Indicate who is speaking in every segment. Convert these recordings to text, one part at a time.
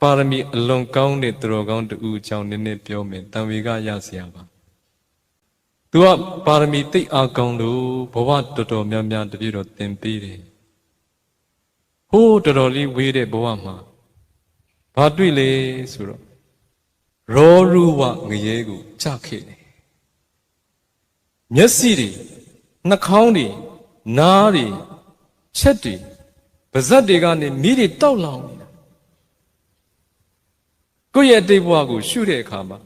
Speaker 1: ပါရမီအလွန်ကောင်းတဲ့သူတော်ကောင်းတူအကြောင်းနည်းနည်းပြောမယ်တံဝေကရစရာပါသူကပါရမီသိအားကောင်းလို့ဘဝတော်တော်များများတပြည့်တော်သင်ပေးတယ်ဟိုးတော်တော်လေးဝေးတဲ့ဘဝမှာဘာတွေ့လဲဆိုတော့ရောရုဝငရဲကိုကြခဲ့တယ်မျက်စိတွေနှာခေါင်းတွေနားတွေချက်တွေပါးစပ်တွေကနေမိတွေတောက်လောင်နေတာ ကိုယ့်ရဲ့အတိတ်ဘဝကိုရှုတဲ့အခါမှာ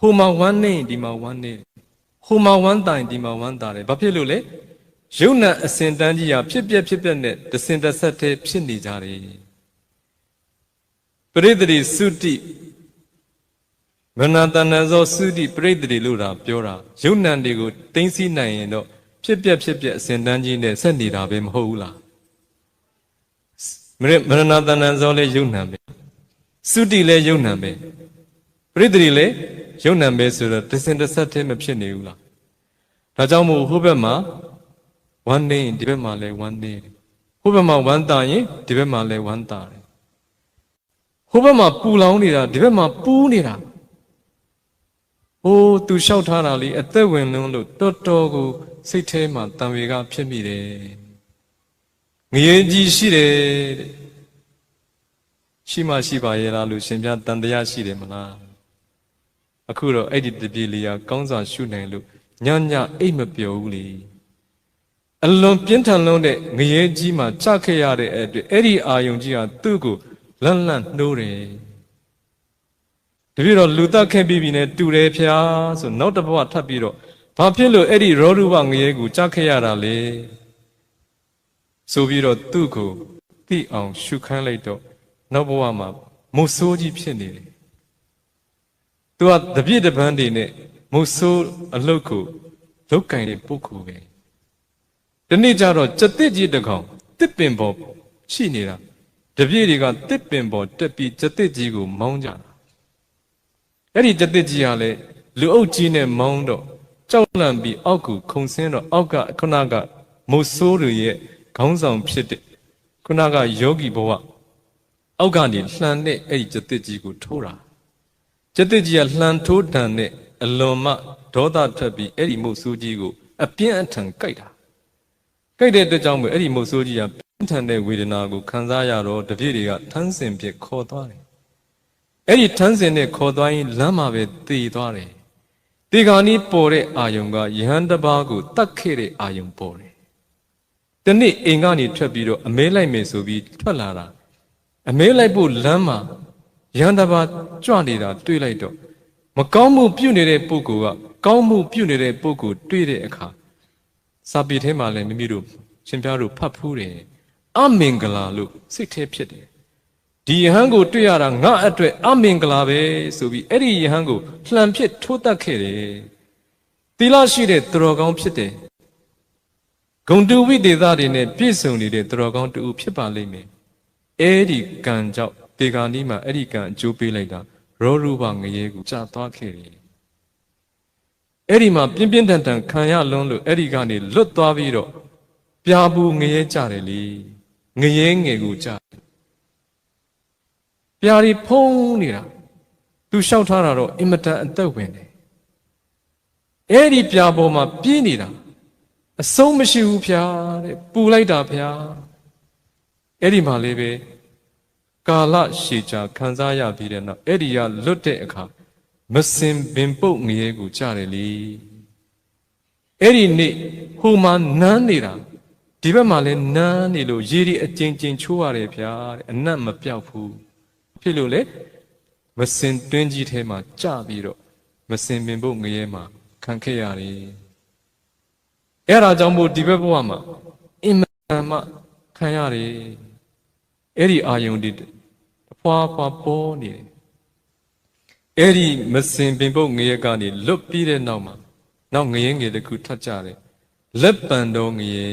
Speaker 1: ဟိုမှာဝမ်းနေဒီမှာဝမ်းနေဟိုမှာဝမ်းတိုင်ဒီမှာဝမ်းတာတယ်ဘာဖြစ်လို့လဲယုံနာအစဉ်တန်းကြီးဟာဖြစ်ပြက်ဖြစ်ပြက်နဲ့တစင်တဆက်တည်းဖြစ်နေကြတယ်ပရိသေတိသုတိမနတဏ္ဍဇောသုတိပရိသေတိလို့တာပြောတာယုံနံတွေကိုတင်းစီနိုင်ရင်တော့ဖြစ်ပြက်ဖြစ်ပြက်အစဉ်တန်းကြီးနဲ့ဆက်နေတာပဲမဟုတ်ဘူးလားမရမရဏတဏ္ဍဇောလည်းယုံနံပဲ သုတိလည်းယုံနံပဲပရိသေတိလည်းယုံနံပဲဆိုတော့တစင်တဆက်တည်းမဖြစ်နေဘူးလားဒါကြောင့်မို့ဟိုဘက်မှာဝမ်းနေရင်ဒီဘက်မှာလည်းဝမ်းနေတယ်ဟိုဘက်မှာဝမ်းတာရင်ဒီဘက်မှာလည်းဝမ်းတာတယ်ဟိုဘက်မှာပူလောင်နေတာဒီဘက်မှာပူးနေတာဟိုးသူလျှောက်ထားတာလေးအသက်ဝင်လုံးလို့တော်တော်ကိုစိတ်ထဲမှာတံဝေကဖြစ်မိတယ်ငရေကြီးရှိတယ်တဲ့ ရှိမှရှိပါရဲ့လားလို့ရှင်ပြတန်တရားရှိတယ်မလားအခုတော့အဲ့ဒီတပြေလေးကကောင်းစွာရှုနိုင်လို့ညညအိတ်မပျော်ဘူးလေအလွန်ပြင်းထန်လုံးတဲ့ငရေကြီးမှာကြခဲ့ရတဲ့အဲ့အတွက်အဲ့ဒီအာယုံကြီးဟာသူ့ကိုလန့်လန့်နှိုးတယ်တပြည့်တော့လူတက်ခဲ့ပြီးပြီနဲ့တူတယ်ဖျားဆိုနောက်တစ်ဘဝထပ်ပြီးတော့ဘာဖြစ်လို့အဲ့ဒီရောရုပငရေကိုကြခဲ့ရတာလဲဆိုပြီးတော့သူ့ကိုသိအောင်ရှုခန်းလိုက်တော့ နောက်ဘဝမှာမုတ်ဆိုးကြီးဖြစ်နေတယ်သူကတပြည့်တပန်းတွေနဲ့မုတ်ဆိုးအလုတ်ကိုလုတ်ကင်တဲ့ပုဂ္ဂိုလ်ပဲဒီနေ့ကျတော့စက်တစ်ကြီးတစ်ကောင်တစ်ပင်ပေါ်ရှိနေတာတပြည့်တွေကတစ်ပင်ပေါ်တက်ပြီးစက်တစ်ကြီးကိုမောင်းကြတာအဲ့ဒီစက်တစ်ကြီးကလည်းလူအုပ်ကြီးနဲ့မောင်းတော့ကြောက်လန့်ပြီးအောက်ကိုခုန်ဆင်းတော့အောက်ကခုနကမုတ်ဆိုးတွေရဲ့ခေါင်းဆောင်ဖြစ်တဲ့ခုနကယောဂီဘဝ အောက်ကနေလှန်တဲ့အဲ့ဒီစက်တစ်ကြီးကိုထိုးတာစက်တစ်ကြီးကလှန်ထိုးတန်တဲ့အလွန်မှဒေါသထွက်ပြီးအဲ့ဒီမုတ်ဆိုးကြီးကိုအပြင်းအထန်ကြိုက်တာကြိုက်တဲ့အတွက်ကြောင့်မို့အဲ့ဒီမုတ်ဆိုးကြီးကပြင်းထန်တဲ့ဝေဒနာကိုခံစားရတော့တပြည့်တွေကထန်းစင်ဖြစ်ခေါ်သွားတယ်အဲ့ဒီထန်းစင်နဲ့ခေါ်သွားရင်လမ်းမှာပဲတည်သွားတယ်ဒီကနေ့ပေါ်တဲ့အာယုံကယဟန်တစ်ပါးကိုတတ်ခဲ့တဲ့အာယုံပေါ်တယ်တနေ့အိမ်ကနေထွက်ပြီးတော့အမဲလိုက်မယ်ဆိုပြီးထွက်လာတာ အမဲလိုက်ဖို့လမ်းမှာယဟန်တစ်ပါးကြွနေတာတွေ့လိုက်တော့မကောင်းမှုပြုနေတဲ့ပုဂ္ဂိုလ်ကကောင်းမှုပြုနေတဲ့ပုဂ္ဂိုလ်တွေ့တဲ့အခါစာပေထဲမှာလည်းမိမိတို့ရှင်ပြားတို့ဖတ်ဖူးတယ်အမင်္ဂလာလို့စိတ်ထဲဖြစ်တယ်ဒီယဟန်ကိုတွေ့ရတာငါအတွက်အမင်္ဂလာပဲဆိုပြီးအဲ့ဒီယဟန်ကိုလှန်ဖြစ်ထိုးတတ်ခဲ့တယ်သီလရှိတဲ့သူတော်ကောင်းဖြစ်တယ်ဂုံတူဝိတေသတွေနဲ့ပြည့်စုံနေတဲ့သူတော်ကောင်းတူဖြစ်ပါလိမ့်မယ် အဲ့ဒီကံကြောင့်ဒီကနေ့မှာအဲ့ဒီကံအကျိုးပေးလိုက်တာရောရူပငရေကိုကြာသွားခဲ့တယ်အဲ့ဒီမှာပြင်းပြင်းထန်ထန်ခံရလွန်းလို့အဲ့ဒီကနေလွတ်သွားပြီးတော့ပြာပူငရေကြတယ်လေငရေငယ်ကိုကြတယ်ပြာရီဖုံးနေတာသူလျှောက်ထားတာတော့အင်မတန်အသက်ဝင်တယ်အဲ့ဒီပြာပေါ်မှာပြေးနေတာအဆုံးမရှိဘူးဖျားတဲ့ပူလိုက်တာဖျား အဲ့ဒီမှာလေးပဲကာလရှည်ကြာခံစားရပြီးတဲ့နောက်အဲ့ဒီကလွတ်တဲ့အခါမစင်ပင်ပုတ်ငရေကိုကြားတယ်လေအဲ့ဒီနေ့ဟိုမှာနန်းနေတာဒီဘက်မှာလည်းနန်းနေလို့ရေဒီအကျဉ်းချင်းချိုးရတယ်ဗျာတဲ့အနတ်မပြောက်ဘူးဖြစ်လို့လေမစင်တွင်းကြီးထဲမှာကြပြီးတော့မစင်ပင်ပုတ်ငရေမှာခံခဲ့ရတယ်အဲ့ဒါကြောင့်မို့ဒီဘက်ဘဝမှာအင်မတန်မှခံရတယ် အဲ့ဒီအာယုန်ဒီဖွာဖွာပေါ်နေတယ်အဲ့ဒီမစင်ပင်ပုတ်ငရဲကနေလွတ်ပြီးတဲ့နောက်မှာနောက်ငရဲငယ်တစ်ခုထပ်ကြတယ်လက်ပံတော်ငရဲ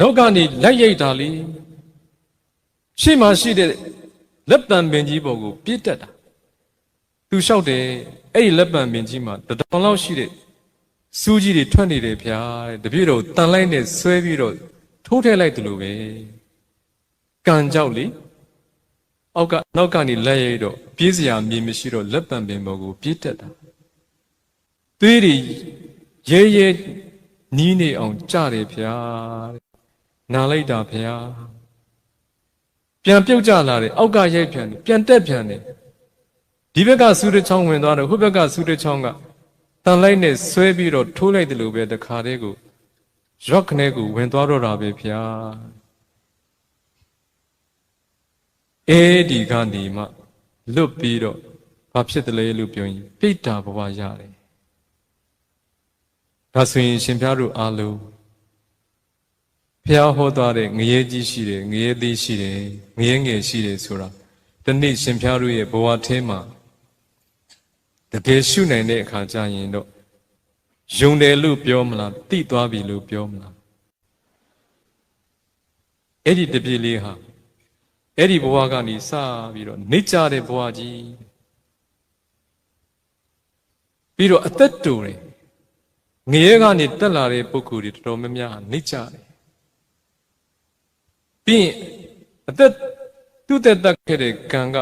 Speaker 1: နောက်ကနေလက်ရိတ်တာလေရှေ့မှာရှိတဲ့လက်ပံပင်ကြီးပေါ်ကိုပြစ်တက်တာသူလျှောက်တယ်အဲ့ဒီလက်ပံပင်ကြီးမှာတတောင်လောက်ရှိတဲ့စူးကြီးတွေထွက်နေတယ်ဗျာတဲ့တပြည့်တော့တန်လိုက်နဲ့ဆွဲပြီးတော့ ထိုးထည့်လိုက်တယ်လို့ပဲကံကြောက်လေအောက်ကနောက်ကနေလက်ရိုက်တော့ပြေးစရာမြေမရှိတော့လက်ပံပင်ပေါ်ကိုပြေးတက်တာသွေးတွေရဲရဲနီးနေအောင်ကြတယ်ဗျာတဲ့နာလိုက်တာဗျာပြန်ပြုတ်ကြလာတယ်အောက်ကရိုက်ပြန်တယ်ပြန်တက်ပြန်တယ်ဒီဘက်ကဆူးတစ်ချောင်းဝင်သွားတော့ဟိုဘက်ကဆူးတစ်ချောင်းကတန်လိုက်နဲ့ဆွဲပြီးတော့ထိုးလိုက်တယ်လို့ပဲတခါတည်းကို ရော့ခနဲ့ကိုဝင်သွားတော့တာပဲဗျာအဲဒီကနေမှလွတ်ပြီးတော့ဘာဖြစ်တယ်လဲလို့ပြောရင်ပိဋ္ဌာဘဝရတယ်ဒါဆိုရင်ရှင်ပြတို့အားလုံးဖျားဟောသွားတဲ့ငရေကြီးရှိတယ်ငရေသေးရှိတယ်ငရေငယ်ရှိတယ်ဆိုတာဒီနေ့ရှင်ပြတို့ရဲ့ဘဝထဲမှာတကယ်ရှုနိုင်တဲ့အခါကျရင်တော့ ယုံတယ်လို့ပြောမလားတိသွားပြီလို့ပြောမလားအဲ့ဒီတပြေးလေးဟာအဲ့ဒီဘဝကနေစပြီးတော့နေကြတဲ့ဘဝကြီးပြီးတော့အသက်တူတယ်ငရဲကနေတက်လာတဲ့ပုဂ္ဂိုလ်တွေတော်တော်များများဟာနေကြတယ်ပြီးရင်အသက်သူ့သက်တက်ခဲ့တဲ့ကံက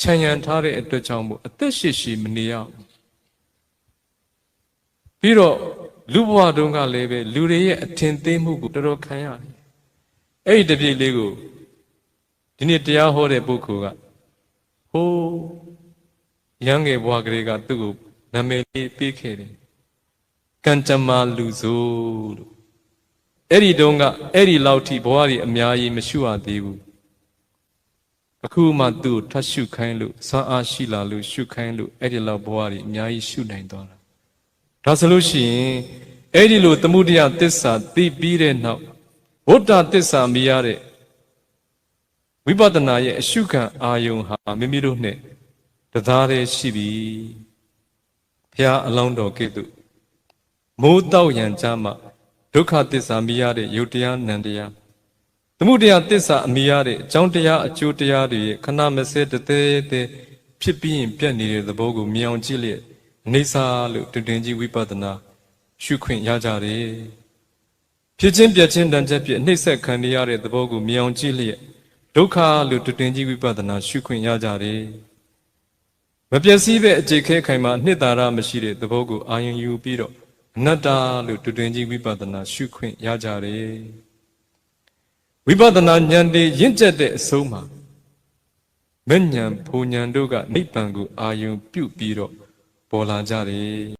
Speaker 1: ခြံရံထားတဲ့အတွက်ကြောင့်မို့အသက်ရှိရှိမနေရဘူး ပြီးတော့လူဘဝတုန်းကလည်းပဲလူတွေရဲ့အထင်သေးမှုကိုတော်တော်ခံရတယ်အဲ့ဒီတပြည့်လေးကိုဒီနေ့တရားဟောတဲ့ပုဂ္ဂိုလ်ကဟိုးရန်ငယ်ဘဝကလေးကသူ့ကိုနာမည်လေးပေးခဲ့တယ်ကံကြမ္မာလူဆိုလို့အဲ့ဒီတုန်းကအဲ့ဒီလောက်ထိဘဝကြီးအများကြီးမရှုရသေးဘူးအခုမှသူ့ကိုထပ်ရှုခိုင်းလို့ဇာအားရှိလာလို့ရှုခိုင်းလို့အဲ့ဒီလောက်ဘဝကြီးအများကြီးရှုနိုင်သွားတာ ဒါဆိုလို့ရှိရင်အဲ့ဒီလိုသမှုတရားတစ္ဆာသိပြီးတဲ့နောက်ဗုဒ္ဓတစ္ဆာမြည်ရတဲ့ဝိပဿနာရဲ့အရှုခံအာယုံဟာမိမိတို့နဲ့တသားတည်းရှိပြီဖះအလောင်းတော်ကဲ့သို့မိုးတောက်ရန်ကြမှာဒုက္ခသစ္စာမြည်ရတဲ့ယုတ်တရားနံတရားသမှုတရားသစ္စာအမိရတဲ့အကြောင်းတရားအကျိုးတရားတွေရဲ့ခဏမစဲတသေးသေးဖြစ်ပြီးရင်ပြတ်နေတဲ့သဘောကိုမြင်အောင်ကြည့်လျက်အ နေစာလို့တွင်တွင်ကြီးဝိပဿနာရှုခွင့်ရကြတယ်ဖြစ်ချင်းပြတ်ချင်းတန်ချက်ဖြစ်အနှိမ့်ဆက်ခံရတဲ့သဘောကိုမြင်အောင်ကြည့်လျက်ဒုက္ခလို့တွင်တွင်ကြီးဝိပဿနာရှုခွင့်ရကြတယ်မပျက်စီးပဲအခြေခဲခိုင်မှာနှစ်သာရမရှိတဲ့သဘောကိုအာရုံယူပြီးတော့အနတ္တလို့တွင်တွင်ကြီးဝိပဿနာရှုခွင့်ရကြတယ်ဝိပဿနာဉာဏ်တွေရင့်ကျက်တဲ့အဆုံးမှာမဉ္ဇဉ်ဘုံဉာဏ်တို့ကနိဗ္ဗာန်ကိုအာယုံပြုပြီးတော့ ပေါ်လာကြတယ်